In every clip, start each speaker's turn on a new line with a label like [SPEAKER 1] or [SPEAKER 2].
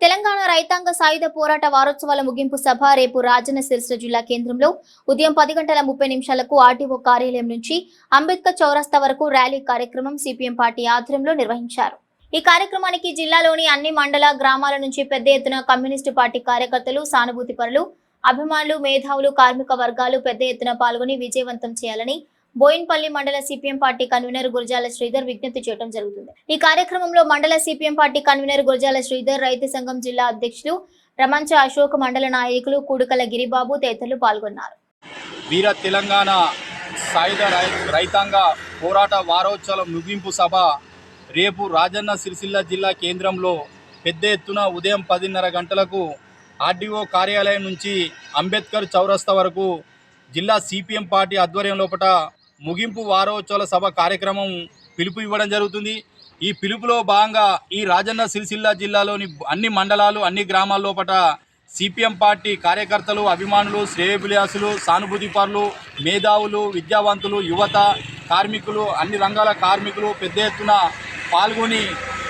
[SPEAKER 1] తెలంగాణ రైతాంగ సాయుధ పోరాట వారోత్సవాల ముగింపు సభ రేపు రాజన్న సిరిసిల్ల జిల్లా కేంద్రంలో ఉదయం పది గంటల ముప్పై నిమిషాలకు ఆర్టీఓ కార్యాలయం నుంచి అంబేద్కర్ చౌరస్తా వరకు ర్యాలీ కార్యక్రమం సిపిఎం పార్టీ ఆధ్వర్యంలో నిర్వహించారు. ఈ కార్యక్రమానికి జిల్లాలోని అన్ని మండల గ్రామాల నుంచి పెద్ద ఎత్తున కమ్యూనిస్టు పార్టీ కార్యకర్తలు సానుభూతి పరులు అభిమానులు మేధావులు కార్మిక వర్గాలు పెద్ద ఎత్తున పాల్గొని విజయవంతం చేయాలని బోయిన్పల్లి మండల CPM party convener Gurajala Sridhar విజ్ఞప్తి చేయడం జరుగుతుంది. ఈ కార్యక్రమంలో మండల CPM party convener Gurajala Sridhar రైతు సంఘం జిల్లా అధ్యక్షులు రమంచ అశోక్ మండల నాయకులు కూడుకల గిరిబాబు తదితరులు పాల్గొన్నారు.
[SPEAKER 2] వీర తెలంగాణ సాయుధ రైతాంగ పోరాట వారోత్సవం ముగింపు సభ రేపు రాజన్న సిరిసిల్ల జిల్లా కేంద్రంలో పెద్ద ఎత్తున ఉదయం పదిన్నర గంటలకు ఆర్డీఓ కార్యాలయం నుంచి అంబేద్కర్ చౌరస్తా వరకు జిల్లా సిపిఎం పార్టీ ఆధ్వర్యం లోపల ముగింపు వారోత్సవాల సభ కార్యక్రమం పిలుపు ఇవ్వడం జరుగుతుంది. ఈ పిలుపులో భాగంగా ఈ రాజన్న సిరిసిల్ల జిల్లాలోని అన్ని మండలాలు అన్ని గ్రామాల్లో పట సిపిఎం పార్టీ కార్యకర్తలు అభిమానులు శ్రేయభిలాసులు సానుభూతిపరులు మేధావులు విద్యావంతులు యువత కార్మికులు అన్ని రంగాల కార్మికులు పెద్ద ఎత్తున పాల్గొని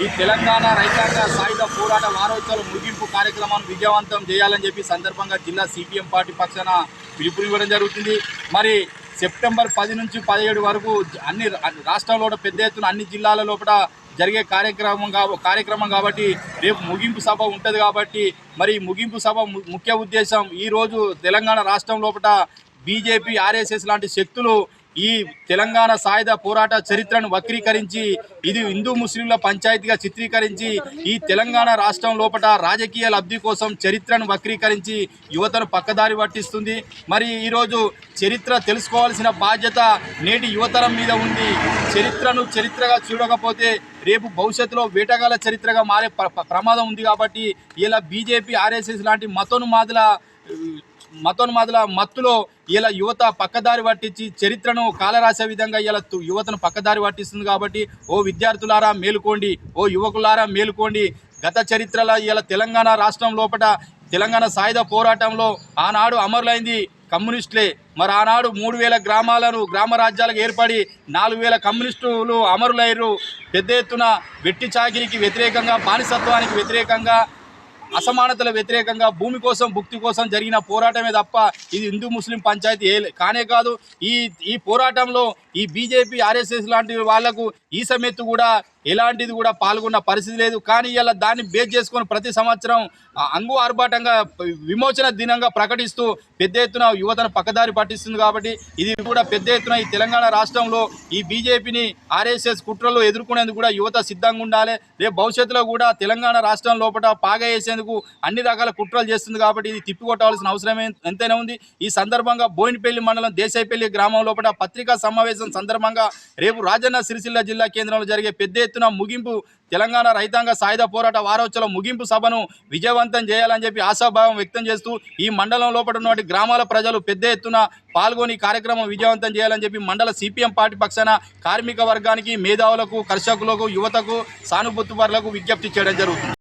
[SPEAKER 2] ఈ తెలంగాణ రైతాంగ సాయుధ పోరాట వారోత్సవాల ముగింపు కార్యక్రమాన్ని విజయవంతం చేయాలని చెప్పి సందర్భంగా జిల్లా సిపిఎం పార్టీ పక్షాన పిలుపునివ్వడం జరుగుతుంది. మరి సెప్టెంబర్ పది నుంచి పదిహేడు వరకు అన్ని రాష్ట్రాల్లో పెద్ద ఎత్తున అన్ని జిల్లాల లోపల జరిగే కార్యక్రమం కార్యక్రమం కాబట్టి రేపు ముగింపు సభ ఉంటుంది కాబట్టి మరి ముగింపు సభ ముఖ్య ఉద్దేశం ఈరోజు తెలంగాణ రాష్ట్రం లోపల బీజేపీ ఆర్ఎస్ఎస్ లాంటి శక్తులు ఈ తెలంగాణ సాయుధ పోరాట చరిత్రను వక్రీకరించి ఇది హిందూ ముస్లింల పంచాయతీగా చిత్రీకరించి ఈ తెలంగాణ రాష్ట్రం లోపల రాజకీయ లబ్ధి కోసం చరిత్రను వక్రీకరించి యువతను పక్కదారి పట్టిస్తుంది. మరి ఈరోజు చరిత్ర తెలుసుకోవాల్సిన బాధ్యత నేటి యువతరం మీద ఉంది. చరిత్రను చరిత్రగా చూడకపోతే రేపు భవిష్యత్తులో వేటగాల చరిత్రగా మారే ప్ర- ప్రమాదం ఉంది కాబట్టి ఇలా బీజేపీ ఆర్ఎస్ఎస్ లాంటి మతోన్మాదుల మతోన్మాదుల మత్తులో ఇలా యువత పక్కదారి పట్టించి చరిత్రను కాలరాసే విధంగా ఇలా యువతను పక్కదారి పట్టిస్తుంది కాబట్టి ఓ విద్యార్థులారా మేలుకోండి ఓ యువకులారా మేలుకోండి. గత చరిత్రలో ఇలా తెలంగాణ రాష్ట్రం లోపల తెలంగాణ సాయుధ పోరాటంలో ఆనాడు అమరులైంది కమ్యూనిస్టులే. మరి ఆనాడు మూడు వేల గ్రామాలను గ్రామ రాజ్యాలకు ఏర్పడి నాలుగు వేల కమ్యూనిస్టులు అమరులయ్యారు. పెద్ద ఎత్తున వెట్టి చాకిరికి వ్యతిరేకంగా బానిసత్వానికి వ్యతిరేకంగా అసమానతల వ్యతిరేకంగా భూమి కోసం భుక్తి కోసం జరిగిన పోరాటమే తప్ప ఇది హిందూ ముస్లిం పంచాయతీ ఏ కానే కాదు. ఈ ఈ పోరాటంలో ఈ బీజేపీ ఆర్ఎస్ఎస్ లాంటి వాళ్ళకు ఈ సమెత్తు కూడా ఎలాంటిది కూడా పాల్గొన్న పరిస్థితి లేదు. కానీ ఇలా దాన్ని బేస్ చేసుకొని ప్రతి సంవత్సరం అంగు ఆర్భాటంగా విమోచన దినంగా ప్రకటిస్తూ పెద్ద ఎత్తున యువతను పక్కదారి పట్టిస్తుంది కాబట్టి ఇది కూడా పెద్ద ఎత్తున ఈ తెలంగాణ రాష్ట్రంలో ఈ బీజేపీని ఆర్ఎస్ఎస్ కుట్రలు ఎదుర్కొనేందుకు కూడా యువత సిద్ధంగా ఉండాలి. రేపు భవిష్యత్తులో కూడా తెలంగాణ రాష్ట్రం లోపల పాగా వేసేందుకు అన్ని రకాల కుట్రలు చేస్తుంది కాబట్టి ఇది తిప్పికొట్టాల్సిన అవసరం ఎంతైనా ఉంది. ఈ సందర్భంగా బోయినపల్లి మండలం దేశాయిపల్లి గ్రామం లోపల పత్రికా సమావేశం సందర్భంగా రేపు రాజన్న సిరిసిల్ల జిల్లా కేంద్రంలో జరిగే పెద్ద ఎత్తున ముగింపు తెలంగాణ రైతాంగ సాయుధ పోరాట వారోత్సవాల ముగింపు సభను విజయవంతం చేయాలని చెప్పి ఆశాభావం వ్యక్తం చేస్తూ ఈ మండలం లోపల ఉన్నటువంటి గ్రామాల ప్రజలు పెద్ద ఎత్తున పాల్గొని కార్యక్రమం విజయవంతం చేయాలని చెప్పి మండల సిపిఎం పార్టీ పక్షాన కార్మిక వర్గానికి మేధావులకు కర్షకులకు యువతకు సానుభూతి పరులకు విజ్ఞప్తి చేయడం జరుగుతుంది.